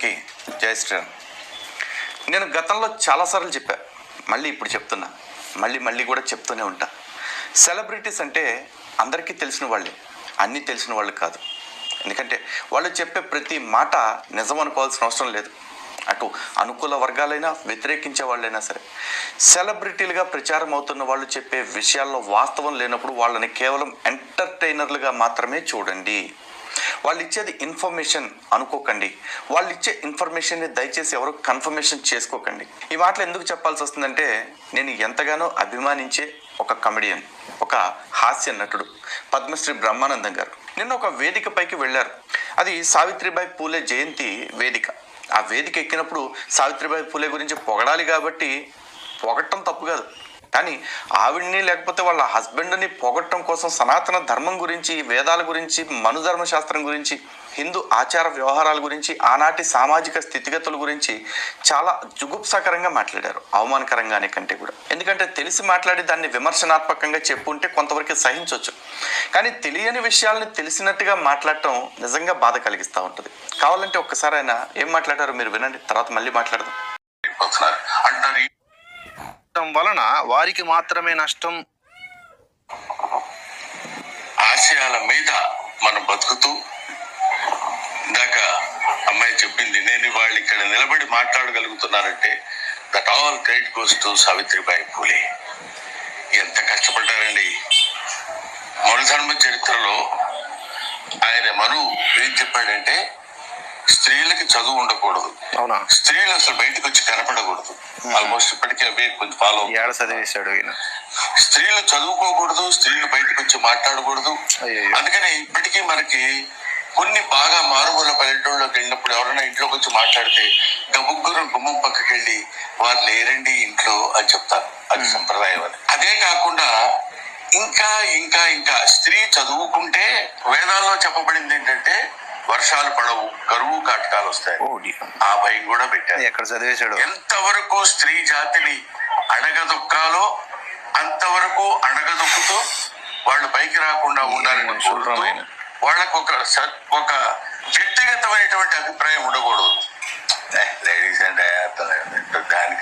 శ్రీరామ్. నేను గతంలో చాలాసార్లు చెప్పా మళ్ళీ ఇప్పుడు చెప్తున్నా మళ్ళీ మళ్ళీ కూడా చెప్తూనే ఉంటా. సెలబ్రిటీస్ అంటే అందరికీ తెలిసిన వాళ్ళే అన్నీ తెలిసిన వాళ్ళు కాదు. ఎందుకంటే వాళ్ళు చెప్పే ప్రతి మాట నిజం అనుకోవాల్సిన అవసరం లేదు. అటు అనుకూల వర్గాలైనా వ్యతిరేకించే వాళ్ళైనా సరే సెలబ్రిటీలుగా ప్రచారం అవుతున్న వాళ్ళు చెప్పే విషయాల్లో వాస్తవం లేనప్పుడు వాళ్ళని కేవలం ఎంటర్టైనర్లుగా మాత్రమే చూడండి. వాళ్ళు ఇచ్చేది ఇన్ఫర్మేషన్ అనుకోకండి. వాళ్ళు ఇచ్చే ఇన్ఫర్మేషన్ని దయచేసి ఎవరు కన్ఫర్మేషన్ చేసుకోకండి. ఈ మాటలు ఎందుకు చెప్పాల్సి వస్తుందంటే నేను ఎంతగానో అభిమానించే ఒక కమెడియన్ ఒక హాస్య నటుడు పద్మశ్రీ బ్రహ్మానందం గారు. నిన్న ఒక వేదిక పైకి వెళ్ళారు. అది సావిత్రిబాయి పూలే జయంతి వేదిక. ఆ వేదిక ఎక్కినప్పుడు సావిత్రిబాయి పూలే గురించి పొగడాలి కాబట్టి పొగట్టం తప్పు కాదు. కానీ ఆవిడ్ని లేకపోతే వాళ్ళ హస్బెండ్ని పొగట్టడం కోసం సనాతన ధర్మం గురించి వేదాల గురించి మనుధర్మ శాస్త్రం గురించి హిందూ ఆచార వ్యవహారాల గురించి ఆనాటి సామాజిక స్థితిగతుల గురించి చాలా జుగుప్సాకరంగా మాట్లాడారు. అవమానకరంగానే కంటే కూడా. ఎందుకంటే తెలిసి మాట్లాడి దాన్ని విమర్శనాత్మకంగా చెప్పుంటే కొంతవరకు సహించవచ్చు కానీ తెలియని విషయాల్ని తెలిసినట్టుగా మాట్లాడటం నిజంగా బాధ కలిగిస్తూ ఉంటుంది. కావాలంటే ఒక్కసారి ఆయన ఏం మాట్లాడారు మీరు వినండి తర్వాత మళ్ళీ మాట్లాడదాం. అంటారు వలన వారికి మాత్రమే నష్టం. ఆశయాల మీద మనం బతుకుతూ ఇందాక అమ్మాయి చెప్పింది నేను వాళ్ళు ఇక్కడ నిలబడి మాట్లాడగలుగుతున్నానంటే that all credit goes to Savitribai Phule. ఎంత కష్టపడ్డారండి. మనుధర్మ చరిత్రలో ఆయన మను ఏం చెప్పాడంటే స్త్రీలకి చదువు ఉండకూడదు. అవునా? స్త్రీలు అసలు బయటకు వచ్చి కనపడకూడదు ఆల్మోస్ట్ ఇప్పటికే అవే కొంచెం ఫాలో ఏడ చదివేశాడు ఈయన. స్త్రీలు చదువుకోకూడదు స్త్రీలు బయటకు వచ్చి మాట్లాడకూడదు. అందుకని ఇప్పటికీ మనకి కొన్ని బాగా మారుమూల పల్లెటూళ్ళకి వెళ్ళినప్పుడు ఎవరైనా ఇంట్లోకి వచ్చి మాట్లాడితే గబుగ్గురు గుమ్మం పక్కకి వెళ్ళి వారు లేరండి ఇంట్లో అని చెప్తారు. అది సంప్రదాయం అని అదే కాకుండా ఇంకా ఇంకా ఇంకా స్త్రీ చదువుకుంటే వేదాల్లో చెప్పబడింది ఏంటంటే వర్షాలు పడవు కరువు కాటకాలు వస్తాయి. ఆ భయం కూడా పెట్టారు. ఎక్కడ చదివేశాడు? ఎంతవరకు స్త్రీ జాతిని అణగదొక్కాలో అంతవరకు అణగదొక్కుతూ వాళ్ళు పైకి రాకుండా ఉండాలని కోరుతూ. వాళ్ళకు ఒక ఒక వ్యక్తిగతమైనటువంటి అభిప్రాయం ఉండకూడదు. లేడీస్ అంటే దానికి